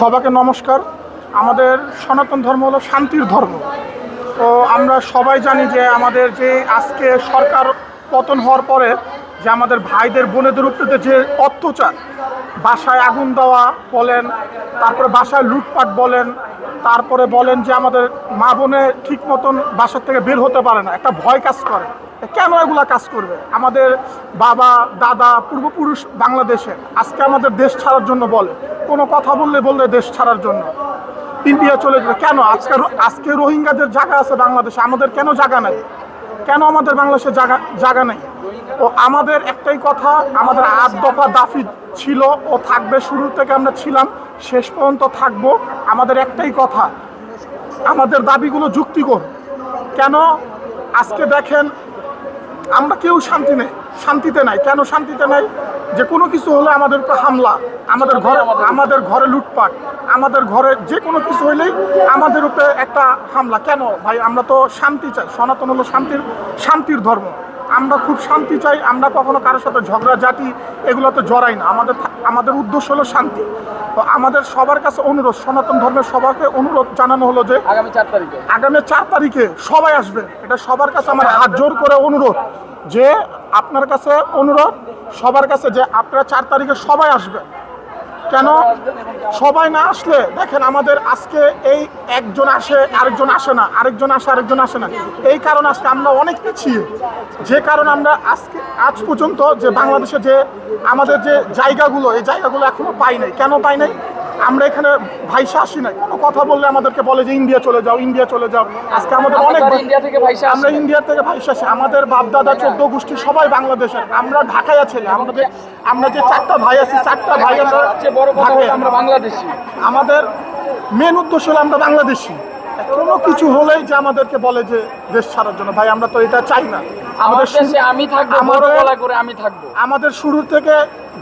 সবাইকে নমস্কার। আমাদের সনাতন ধর্ম হলো শান্তির ধর্ম। তো আমরা সবাই জানি যে আমাদের যে আজকে সরকার পতন হওয়ার পরে যে আমাদের ভাইদের বোনেদের উপরে যে অত্যাচার, বাসায় আগুন দেওয়া বলেন, তারপরে বাসায় লুটপাট বলেন, তারপরে বলেন যে আমাদের মা বোনে ঠিক মতন বাসার থেকে বের হতে পারে না, একটা ভয় কাজ করে। কেন এগুলা কাজ করবে? আমাদের বাবা, দাদা, পূর্বপুরুষ বাংলাদেশে আজকে আমাদের দেশ ছাড়ার জন্য বলে। কোনো কথা বললে বললে দেশ ছাড়ার জন্য। ইন্ডিয়া চলে যাবে। কেন? আজকে আজকে রোহিঙ্গাদের জায়গা আছে বাংলাদেশে। আমাদের কেন জায়গা নাই? কেন আমাদের বাংলাদেশে জায়গা জায়গা নেই? ও আমাদের একটাই কথা, আমাদের আট দফা দাফি ছিল ও থাকবে শুরু থেকে আমরা ছিলাম, শেষ পর্যন্ত থাকব। আমাদের একটাই কথা, আমাদের দাবিগুলো যুক্তিকর কেন? আজকে দেখেন আমরা কেউ শান্তি নেই, শান্তিতে নাই। কেন শান্তিতে নাই? যে কোনো কিছু হলে আমাদের উপর হামলা, আমাদের ঘরে আমাদের ঘরে লুটপাট, আমাদের ঘরে যে কোনো কিছু হইলেই আমাদের উপরে একটা হামলা। কেন? ভাই, আমরা তো শান্তি চাই। সনাতন হলো শান্তির শান্তির ধর্ম। আমরা খুব শান্তি চাই আমরা কখনো কারোর সাথে ঝগড়া জাতি এগুলোতে জড়াই না। আমাদের আমাদের উদ্দেশ্য হলো শান্তি। তো আমাদের সবার কাছে অনুরোধ সনাতন ধর্মের সবাইকে অনুরোধ জানানো হলো যে আগামী চার তারিখে। আগামী চার তারিখে সবাই আসবে। এটা সবার কাছে আমার হাত জোর করে অনুরোধ যে আপনার কাছে অনুরোধ সবার কাছে যে আপনারা চার তারিখে সবাই আসবে কেন? সবাই না আসলে, দেখেন আমাদের আজকে এই একজন আসে, আরেকজন আসে না, আরেকজন আসে আরেকজন আসে না। এই কারণে আজকে আমরা অনেক পিছিয়ে। যে কারণে আমরা আজকে, আজ পর্যন্ত যে বাংলাদেশে যে আমাদের যে জায়গাগুলো, এই জায়গাগুলো এখনও পাই নাই। কেন পাই নাই? আমরা এখানে ভাইসা আসি নাই। কোনো কথা বললে আমাদেরকে বলে যে ইন্ডিয়া চলে যাও ইন্ডিয়া চলে যাও। আজকে আমাদের অনেক ইন্ডিয়া থেকে ভাইসা আমরা। ইন্ডিয়া থেকে ভাইসা আসি। আমাদের বাপ দাদা চোদ্দ গোষ্ঠী সবাই বাংলাদেশের। আমরা ঢাকায় ছেলে আমাদের আমরা যে চারটা ভাই আছি চারটা ভাই আমরা ঢাকায়। বাংলাদেশি। আমাদের মেন উদ্দেশ্য হলো আমরা বাংলাদেশি। কোনো কিছু হলেই যে আমাদেরকে বলে যে দেশ ছাড়ার জন্য। ভাই আমরা তো এটা চাই না। আমাদের আমি থাকব আমারও আমাদের গলা করে আমি থাকব। আমাদের শুরু থেকে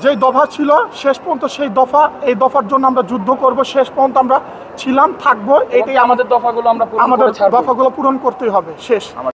যেই দফা ছিল শেষ পর্যন্ত সেই দফা এই দফার জন্য আমরা যুদ্ধ করব শেষ পর্যন্ত আমরা ছিলাম থাকব এটাই এটাই আমাদের দফাগুলো আমরা আমাদের দফাগুলো পূরণ করতেই হবে শেষ।